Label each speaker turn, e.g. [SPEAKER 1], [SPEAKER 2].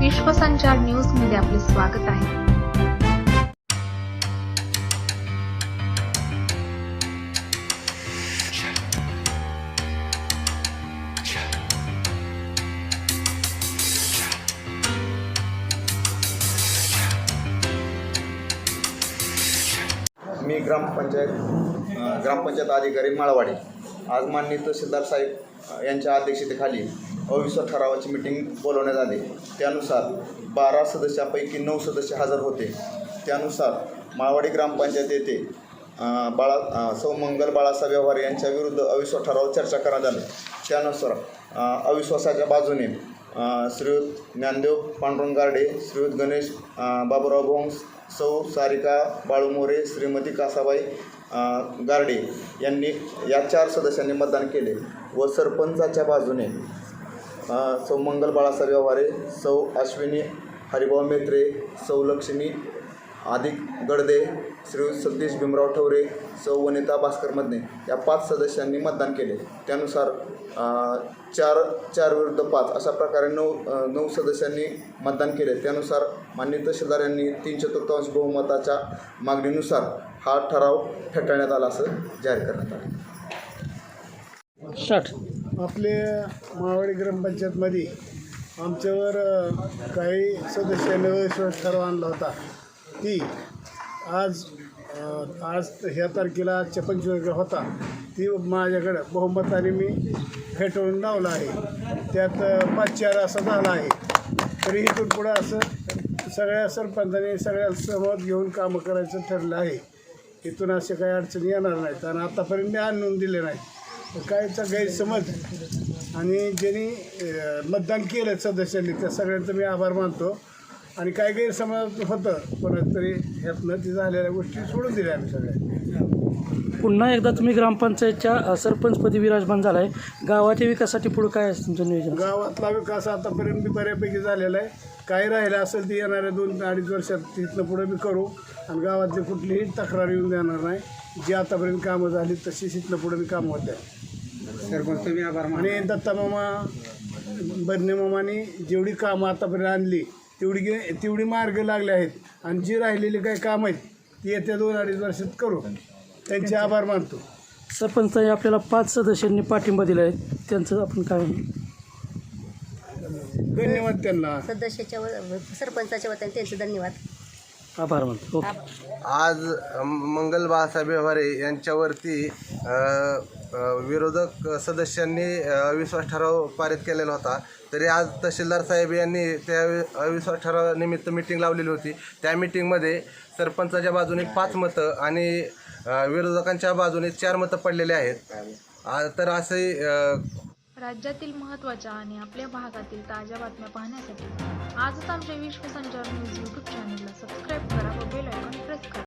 [SPEAKER 1] विश्वसंचार न्यूजमध्ये आपले स्वागत आहे.
[SPEAKER 2] मी ग्रामपंचायत ग्रामपंचायत अधिकारी माळवाडी. आज माननीय तहसीलदार साहेब यांच्या अध्यक्षतेखाली अविश्वास ठरावाची मिटिंग बोलवण्यात आली. त्यानुसार बारा सदस्यापैकी नऊ सदस्य हजर होते. त्यानुसार माळवाडी ग्रामपंचायत येथे बाळा सौ मंगल बाळासाहेब व्यवहार यांच्या विरुद्ध अविश्वास ठराव चर्चा करण्यात आली. त्यानुसार अविश्वासाच्या बाजूने श्रीयुत ज्ञानदेव पांडुरंग गार्डे श्रीयुत गणेश बाबुराव भोंग सौ सारिका बाळू मोरे श्रीमती कासाबाई गार्डे यांनी या चार सदस्यांनी मतदान केले व सरपंचाच्या बाजूने सौ मंगल बाळासाहेब व्यवहारे सौ अश्विनी हरिभाऊ मेत्रे सौ लक्ष्मी आदिक गडदे श्री सतीश भीमराव ठवरे सौ वनिता भास्कर मदने या पाच सदस्यांनी मतदान केले. त्यानुसार चार चार विरुद्ध पाच अशा प्रकारे नऊ नऊ सदस्यांनी मतदान केले. त्यानुसार माननीय तहसीलदार यांनी तीन चतुर्थांश बहुमताच्या मागणीनुसार हा ठराव फेटाळण्यात आला असं जाहीर करण्यात आलं.
[SPEAKER 3] स्टार्ट
[SPEAKER 4] आपले माळवाडी ग्रामपंचायतमध्ये आमच्यावर काही सदस्यांनी अविश्वास ठराव आणला होता. ती आज आज ह्या तारखेला आजच्या होता. ती माझ्याकडं बहुमताने मी फेटवून लावला आहे. त्यात पाच चार असा झाला आहे. तरी इथून पुढं असं सगळ्या सरपंचांनी सगळ्या सहमत घेऊन कामं करायचं ठरलं आहे. इथून असे काही अडचणी येणार नाहीत आणि आतापर्यंत मी आणून दिले नाही कायचा गैरसमज आणि ज्यांनी मतदान केलं सदस्यांनी त्या सगळ्यांचं मी आभार मानतो. आणि काय गैरसमज होतं कोणाच तरी ह्यातनं ते झालेल्या गोष्टी सोडून दिल्या आम्ही सगळ्या.
[SPEAKER 3] पुन्हा एकदा तुम्ही ग्रामपंचायतच्या सरपंचपदी विराजमान झालाय. गावाच्या विकासासाठी पुढे काय आहे तुमचं नियोजन?
[SPEAKER 4] गावातला विकास आतापर्यंत मी बऱ्यापैकी झालेला आहे. काही राहिलं असेल ते येणाऱ्या दोन अडीच वर्षात तिथनं पुढे मी करू. आणि गावातली कुठलीही तक्रार येऊन देणार नाही. जी आतापर्यंत कामं झाली तशी तिथनं पुढे मी कामं होत्या. आणि दत्ता मामा बर्ने मामाने जेवढी कामं आतापर्यंत आणली तेवढी गे तेवढी मार्ग लागले आहेत. आणि जी राहिलेली काही कामं आहेत ती येत्या दोन अडीच वर्षात करू. त्यांचे आभार मानतो.
[SPEAKER 3] सरपंचाने आपल्याला पाच सदस्यांनी पाठिंबा दिला आहे. त्यांचं आपण काय
[SPEAKER 4] धन्यवाद त्यांना.
[SPEAKER 5] सदस्याच्या व- सरपंचाच्या वतीने त्यांचे धन्यवाद.
[SPEAKER 3] आभार मानतो. ओके.
[SPEAKER 6] आज मंगल बाळासाहेब व्यवहारे यांच्यावरती अ, विरोधक सदस्यांनी अविश्वास ठराव पारित केलेला होता. तरी आज तहसीलदार साहेब यांनी त्या अविश्वास ठरावानिमित्त मिटिंग लावलेली होती. त्या मिटिंगमध्ये सरपंचाच्या बाजूने पाच मतं आणि विरोधकांच्या बाजूने चार मतं पडलेले आहेत. तर असे
[SPEAKER 1] राज्यातील महत्त्वाच्या आणि आपल्या भागातील ताज्या बातम्या पाहण्यासाठी आजच आमच्या विश्वसंचार न्यूज यूट्यूब चॅनलला सबस्क्राईब करा व बेल आयकॉन प्रेस करा.